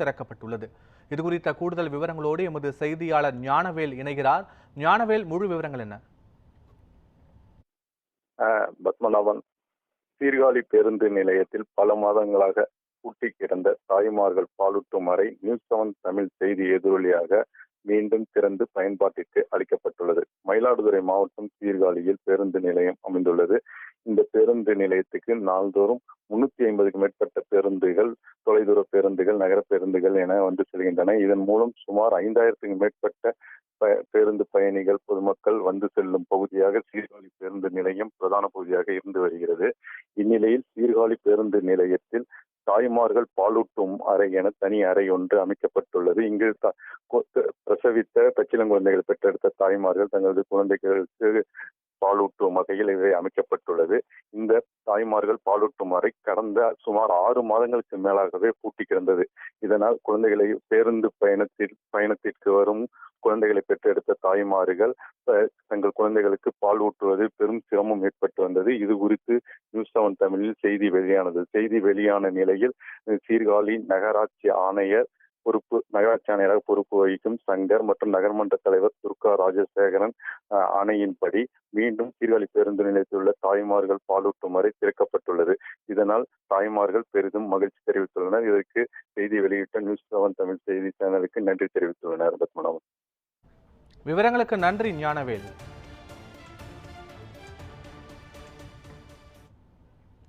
திறக்கப்பட்டுள்ளது. இது குறித்த கூடுதல் விவரங்களோடு எமது செய்தியாளர் ஞானவேல் இணைகிறார். ஞானவேல் முழு விவரங்கள் என்ன? பத்மநாபன் சீர்காழி பேருந்து நிலையத்தில் பல மாதங்களாக பூட்டி கிடந்த தாய்மார்கள் பாலூட்டும் அறை நியூஸ் செவன் தமிழ் செய்தி எதிரொலியாக மீண்டும் திறந்து பயன்பாட்டிற்கு அளிக்கப்பட்டுள்ளது. மயிலாடுதுறை மாவட்டம் சீர்காழியில் பேருந்து நிலையம் அமைந்துள்ளது. இந்த பேருந்து நிலையத்துக்கு நாள்தோறும் முன்னூத்தி ஐம்பதுக்கு மேற்பட்ட பேருந்துகள் தொலைதூர பேருந்துகள் நகர பேருந்துகள் என வந்து செல்கின்றன. இதன் மூலம் சுமார் ஐந்தாயிரத்துக்கு மேற்பட்ட ப- பேருந்து பயணிகள் பொதுமக்கள் வந்து செல்லும் பகுதியாக சீர்காழி பேருந்து நிலையம் பிரதான பகுதியாக இருந்து வருகிறது. இந்நிலையில் சீர்காழி பேருந்து நிலையத்தில் தாய்மார்கள் பாலூட்டும் அறை என தனி அறை ஒன்று அமைக்கப்பட்டுள்ளது. இங்கு த- பிரசவித்த பச்சிலங்குழந்தைகள் பெற்றெடுத்த தாய்மார்கள் தங்களது குழந்தைகளுக்கு பாலூட்டும் வகையில் இவை அமைக்கப்பட்டுள்ளது. இந்த தாய்மார்கள் பாலூட்டும் வரை கடந்த சுமார் ஆறு மாதங்களுக்கு மேலாகவே பூட்டி கிடந்தது. இதனால் குழந்தைகளை பேருந்து பயணத்தில் பயணத்திற்கு வரும் குழந்தைகளை பெற்றெடுத்த தாய்மார்கள் அஹ், தங்கள் குழந்தைகளுக்கு பால் ஊட்டுவது பெரும் சிரமம் ஏற்பட்டு வந்தது. இது குறித்து நியூஸ் செவன் தமிழில் செய்தி வெளியானது. செய்தி வெளியான நிலையில் சீர்காழி நகராட்சி ஆணையர் பொறுப்பு நகராட்சி ஆணையராக பொறுப்பு வகிக்கும் சங்கர் மற்றும் நகர்மன்ற தலைவர் துர்கா ராஜசேகரன் ஆணையின்படி மீண்டும் சீர்காழி பேருந்து நிலையத்தில் உள்ள தாய்மார்கள் பாலூட்டும் வரை திறக்கப்பட்டுள்ளது. இதனால் தாய்மார்கள் பெரிதும் மகிழ்ச்சி தெரிவித்துள்ளனர். இதற்கு செய்தி வெளியிட்ட நியூஸ் செவன் தமிழ் செய்தி சேனலுக்கு நன்றி தெரிவித்துள்ளனர். பத்மநாபன். விவரங்களுக்கு நன்றி ஞானவேல்.